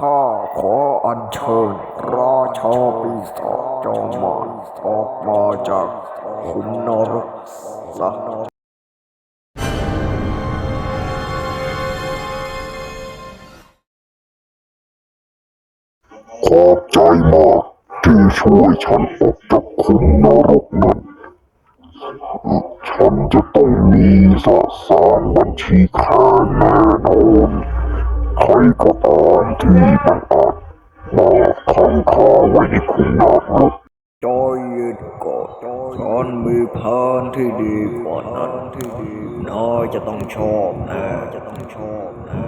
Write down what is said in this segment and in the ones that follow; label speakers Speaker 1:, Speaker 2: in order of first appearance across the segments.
Speaker 1: ข้าขออัญเชิญราชาปีศาจจอมมารออกมาจากขุมนรกซะ
Speaker 2: ขอบใจมากที่ช่วยฉันออกจากคุมนรกนั้นฉันจะต้องมีสสารบัญชีค้าแน่นอน ก็ตามที่บังอาจมาขังข้าไว้ในคุณนรก
Speaker 1: จอยย็นก่อนฉันมีพานที่ดีกว่านั้นที่ดีนายจะต้องชอบนะจะต้องชอบนะ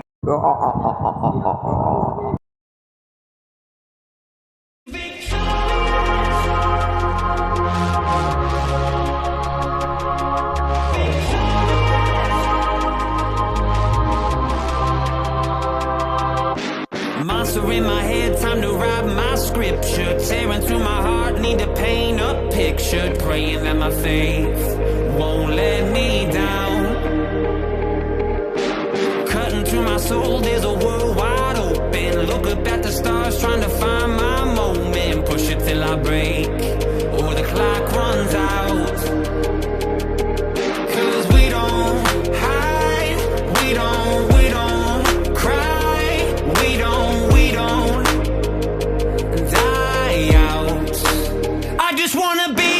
Speaker 3: in my head, time to write my scripture. Tearing through my heart, need to paint a picture. Praying that my faith won't let me down. Cutting through my soul, there's a world wide open. Look up at the stars, trying to find my moment. Push it till I break, just wanna be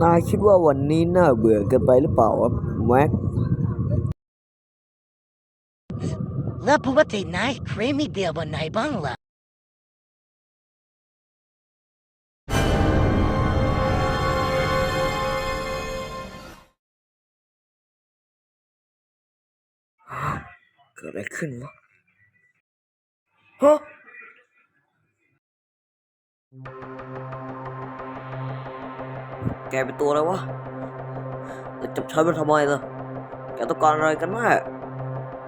Speaker 1: นายคิดว่าวันนี้น่าเบื่อเกินไปหรือเปล่าวะแม็ก
Speaker 4: แล้วปกตินายเคยมีเดียวบนไหนบ้างล่ะ
Speaker 1: เกิดอะไรขึ้นวะฮะ แกเป็นตัวอะไรวะแล้วจับฉันมาทำไมล่ะ แกต้องการอะไรกันแน่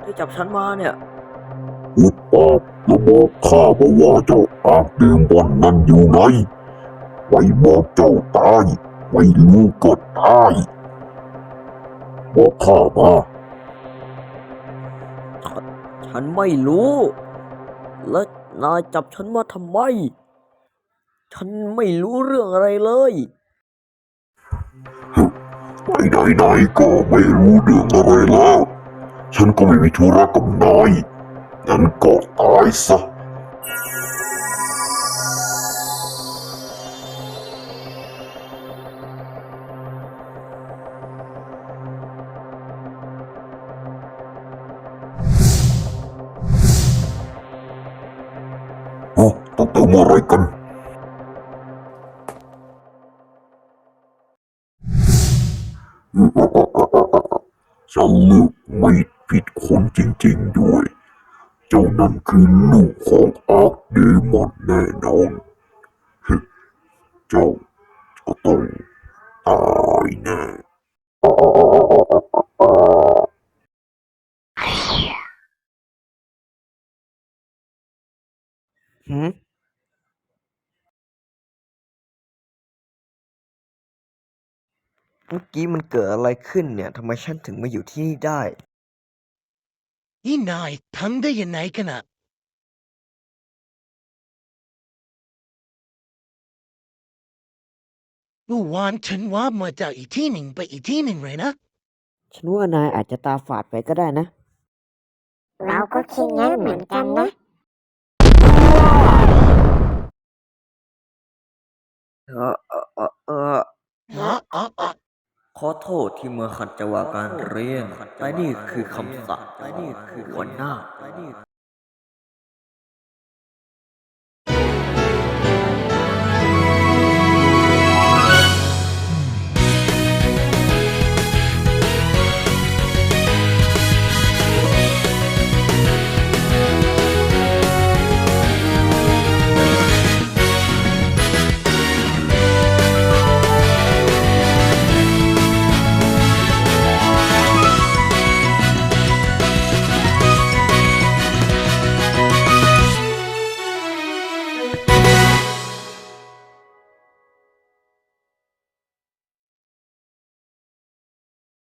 Speaker 1: ที่จับฉันมาเนี่ย
Speaker 2: อุปปากแล้วบอกข้ามาว่าเจ้าอาบเดมอนนั้นอยู่ไหนไว้บอกเจ้าตายไม่รู้ก็ตายบอกข้ามา
Speaker 1: ฉันไม่รู้ แล้วนายจับฉันมาทำไม ฉันไม่รู้เรื่องอะไรเลย
Speaker 2: ไปไหนๆก็ไม่รู้เรื่องอะไรแล้ว ฉันก็ไม่มีธุระกับนายงั้นก็ตายซะโอ้ตั้งแต่เมื่อไรกัน ฉันเลือกไม่ผิดคนจริงๆด้วย เจ้านั่นคือลูกของอาร์คเดมอนแน่นอนฮึเจ้าก็ต้องตายแน่
Speaker 1: เมื่อกี้มันเกิดอะไรขึ้นเนี่ยทำไมฉันถึงมาอยู่ที่นี่ได้
Speaker 4: นี่นายทำได้ยังไงกันอะเมื่อวานฉันว่ามาจากอีกที่หนึ่งไปอีกที่หนึ่งเลยนะ
Speaker 1: ฉันว่านายอาจจะตาฝาดไปก็ได้นะ
Speaker 5: เราก็คิดงั้นเหมือนกันนะ
Speaker 1: เออเออเออเออ ขอโทษที่เมื่อขัดจังหวะการเรียนแต่นี่คือคำสั่งแต่นี่คือหัวหน้า